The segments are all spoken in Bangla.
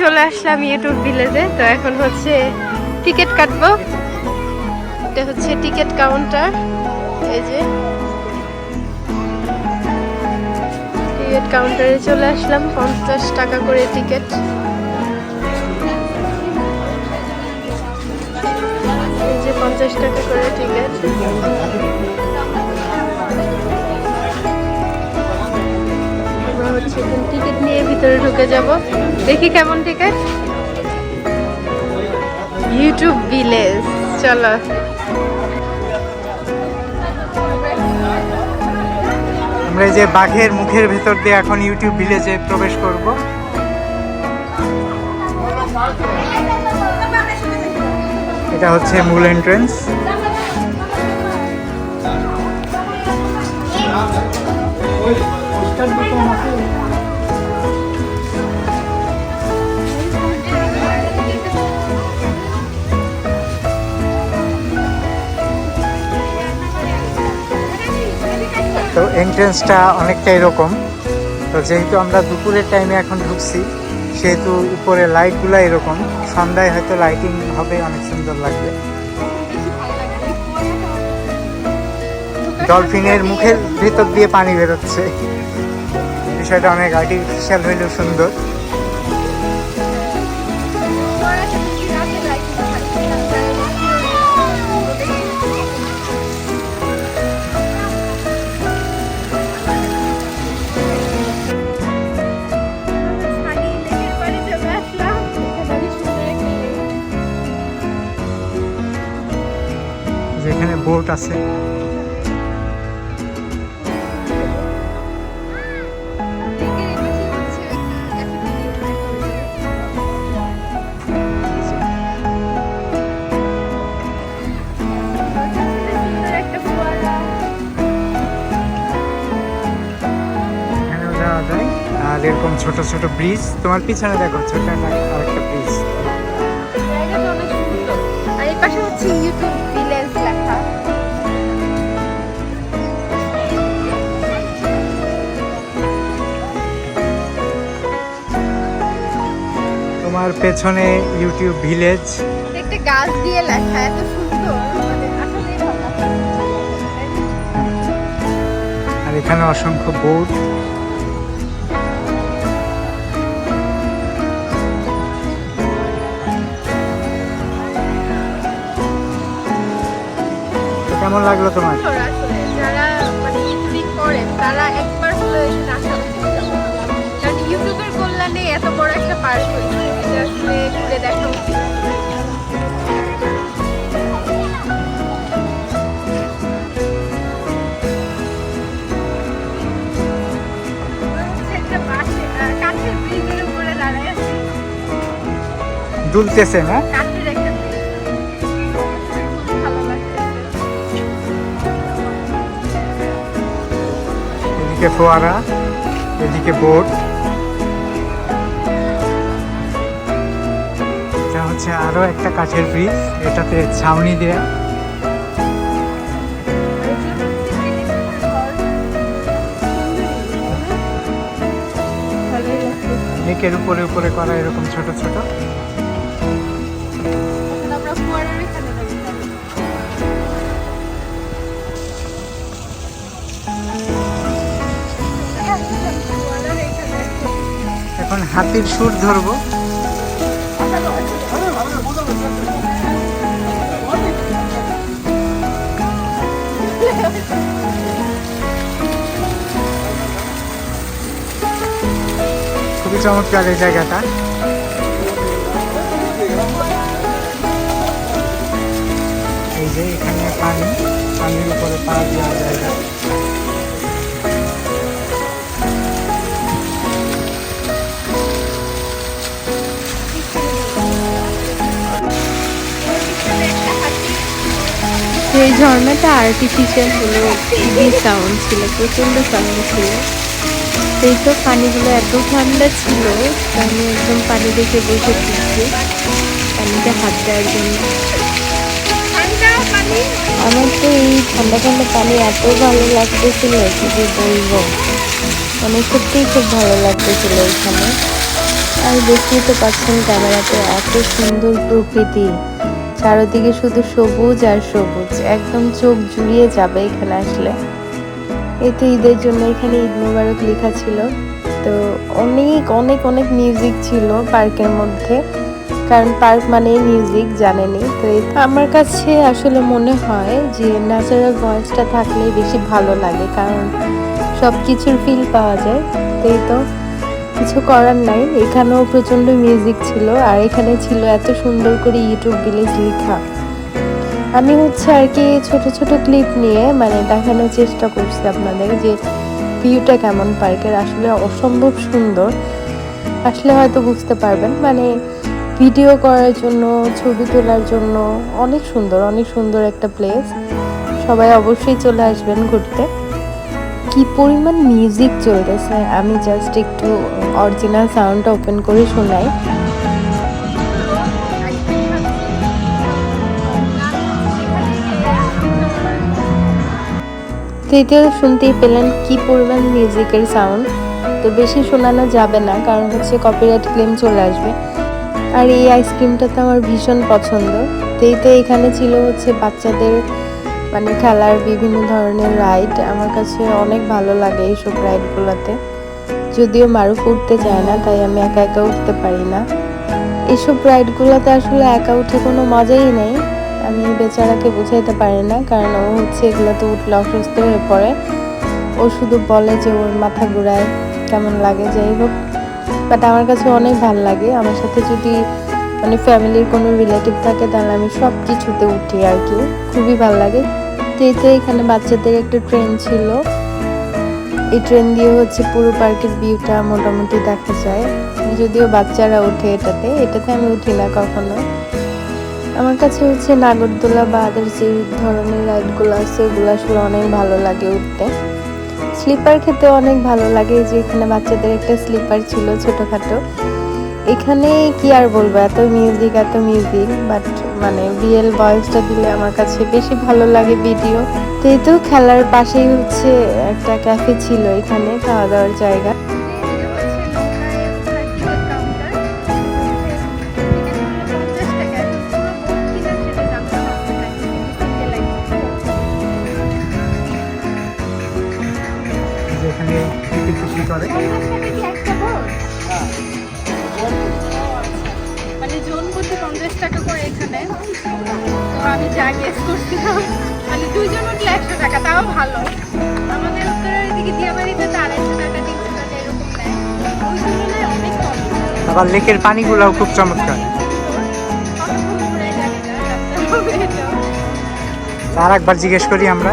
চলে আসলাম ইউটিউব ভিলেজে। তো এখন হচ্ছে টিকিট কাটবো। এটা হচ্ছে টিকিট কাউন্টার। এই যে। টিকিট কাউন্টারে চলে আসলাম। পঞ্চাশ টাকা করে টিকিট। এই যে পঞ্চাশ টাকা করে টিকিট। হচ্ছে এখন টিকিট নিয়ে ভিতরে ঢুকে যাব। দেখি কেমন টিকিট। ইউটিউব ভিলেজ চলো। আমরা যে বাঘের মুখের ভেতর দিয়ে এখন ইউটিউব ভিলেজে প্রবেশ করব। এটা হচ্ছে মূল এন্ট্রেন্স তো এন্ট্রেন্সটা অনেকটা এরকম। তো যেহেতু আমরা দুপুরের টাইমে এখন ঢুকছি, সেহেতু উপরে লাইটগুলো এরকম। সন্ধ্যায় হয়তো লাইটিং হবে, অনেক সুন্দর লাগবে। ডলফিনের মুখের ভেতর দিয়ে পানি বেরোচ্ছে। বিষয়টা অনেক আর্টিফিশিয়াল হইলেও সুন্দর। বোট আছে। এরকম ছোট ছোট ব্রিজ তোমার পিছনে দেখো ছোট একটা ব্রিজ পেছনে ইউটিউব ভিলেজ একটা গাছ দিয়ে লেখা এত সুন্দর। আর এখানে অসংখ্য বোট। তো কেমন লাগল তোমার? যারা মানে ইউটিউব তারা একবার হলো ইউটিউবের কল্যাণে এত বড় একটা পার্ক হয়েছে এটা আসলে ঘুরে দেখা উচিত। দুলতেছে না? এদিকে ফোয়ারা এদিকে বোট। হচ্ছে আরও একটা কাঠের ব্রিজ, এটাতে ছাউনি দেয়া। নেকের উপরে উপরে করা এরকম ছোট ছোট। এখন হাতির সুর ধরবো। চমৎকার এই জায়গাটা। এই যে এখানে পানি, পানির উপরে পা দেওয়া জায়গা। এই ঝর্ণাটা আর্টিফিশিয়াল হলো সাউন্ড ছিল প্রচণ্ড সাউন্ড ছিল। এই তো পানিগুলো এত ঠান্ডা ছিল। আমি একদম পানি দেখে বসে পড়ছি। পানিতে হাত দেওয়ার জন্য। আমার তো এই ঠান্ডা ঠান্ডা পানি এত ভালো লাগতেছিল কি যে বলব। মানে সত্যিই খুব ভালো লাগতেছিল এখানে। আর দেখতেই তো পাচ্ছেন ক্যামেরাতে এত সুন্দর প্রকৃতি। চারদিকে শুধু সবুজ আর সবুজ। একদম চোখ জুড়িয়ে যাবে এখানে আসলে। এই তো ঈদের জন্য এখানে ঈদ মুবারক লেখা ছিল। তো অনেক অনেক অনেক মিউজিক ছিল পার্কের মধ্যে। কারণ পার্ক মানেই মিউজিক জানেনি তো আমার কাছে আসলে মনে হয় যে ন্যাচারাল ভয়েসটা থাকলে বেশি ভালো লাগে। কারণ সব কিছুর ফিল পাওয়া যায়। তো এই তো কিছু করার নাই। এখানেও প্রচণ্ড মিউজিক ছিল। আর এখানে ছিল এত সুন্দর করে ইউটিউব ভিলেজ লেখা। আমি হচ্ছে আর কি ছোট ছোট ক্লিপ নিয়ে মানে দেখানোর চেষ্টা করছি আপনাদের যে ভিউটা কেমন পার্কের আসলে অসম্ভব সুন্দর। আসলে হয়তো বুঝতে পারবেন মানে ভিডিও করার জন্য, ছবি তোলার জন্য অনেক সুন্দর অনেক সুন্দর একটা প্লেস সবাই অবশ্যই চলে আসবেন ঘুরতে। কি পরিমাণ মিউজিক চলতেছে, আমি জাস্ট একটু অরিজিনাল সাউন্ডটা ওপেন করে শোনাই। তৃতীয় শুনতেই পেলেন কি পরিমাণ মিউজিকের সাউন্ড তো বেশি শোনানো যাবে না, কারণ হচ্ছে কপিরাইট ক্লেম চলে আসবে। আর এই আইসক্রিমটা তো আমার ভীষণ পছন্দ। তো তো এখানে ছিল হচ্ছে বাচ্চাদের মানে খেলার বিভিন্ন ধরনের রাইড আমার কাছে অনেক ভালো লাগে এইসব রাইডগুলোতে যদিও মারুফ উঠতে চায় না, তাই আমি একা একা উঠতে পারি না। এসব রাইডগুলোতে আসলে একা উঠে কোনো মজাই নেই। বেচারাকে বুঝাইতে পারে না, কারণ ও হচ্ছে এগুলোতে উঠলে অসুস্থ হয়ে পড়ে। ও শুধু বলে যে ওর মাথা ঘুরায়, কেমন লাগে, যাই হোক। বাট আমার কাছে অনেক ভালো লাগে। আমার সাথে যদি মানে ফ্যামিলির কোনো রিলেটিভ থাকে, তাহলে আমি সব কিছুতে উঠি আর কি। খুবই ভালো লাগে। তো এতে এখানে বাচ্চাদের একটা ট্রেন ছিল। এই ট্রেন দিয়ে হচ্ছে পুরো পার্কের ভিউটা মোটামুটি দেখা যায়। যদিও বাচ্চারা ওঠে এটাতে এটাতে আমি উঠি না কখনো। আমার কাছে হচ্ছে নাগরদোলা বা আদার যে ধরনের রাইডগুলো আছে ওগুলো আসলে অনেক ভালো লাগে উঠতে। স্লিপার খেতে অনেক ভালো লাগে যে এখানে বাচ্চাদের একটা স্লিপার ছিল ছোটোখাটো। এখানে কি আর বলব, এত মিউজিক এত মিউজিক বাট মানে রিয়েল ভয়েসটা দিলে আমার কাছে বেশি ভালো লাগে ভিডিও তো খেলার পাশেই হচ্ছে একটা ক্যাফে ছিল এখানে খাওয়া দাওয়ার জায়গা। করে। মানে জন প্রতি পঞ্চাশ টাকা করে এখানে। তো আমি যা গেস করছিলাম মানে দুইজন উঠলে একশো টাকা তাও ভালো। আমাদের উত্তরের দিকে দিয়াবাড়িতে তো আড়াইশো টাকা তিনশো টাকা এরকম নেয়। ওই তুলনায় অনেক কম। আবার লেকের পানিগুলোও খুব চমৎকার। আর একবার জিজ্ঞেস করি আমরা।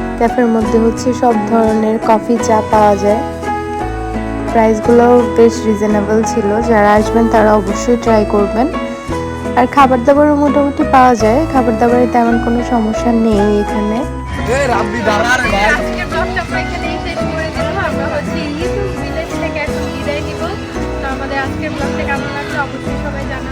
ক্যাফের মধ্যে হচ্ছে সব ধরনের কফি চা পাওয়া যায়। প্রাইসগুলো বেশ রিজনেবল ছিল। যারা আসবেন তারা অবশ্যই ট্রাই করবেন। আর খাবার দাবারও মোটামুটি পাওয়া যায়। খাবার দাবারে তেমন কোনো সমস্যা নেই এখানে। আমাদের আজকের ব্লগটা কেমন লাগল অবশ্যই সবাই জানাবেন।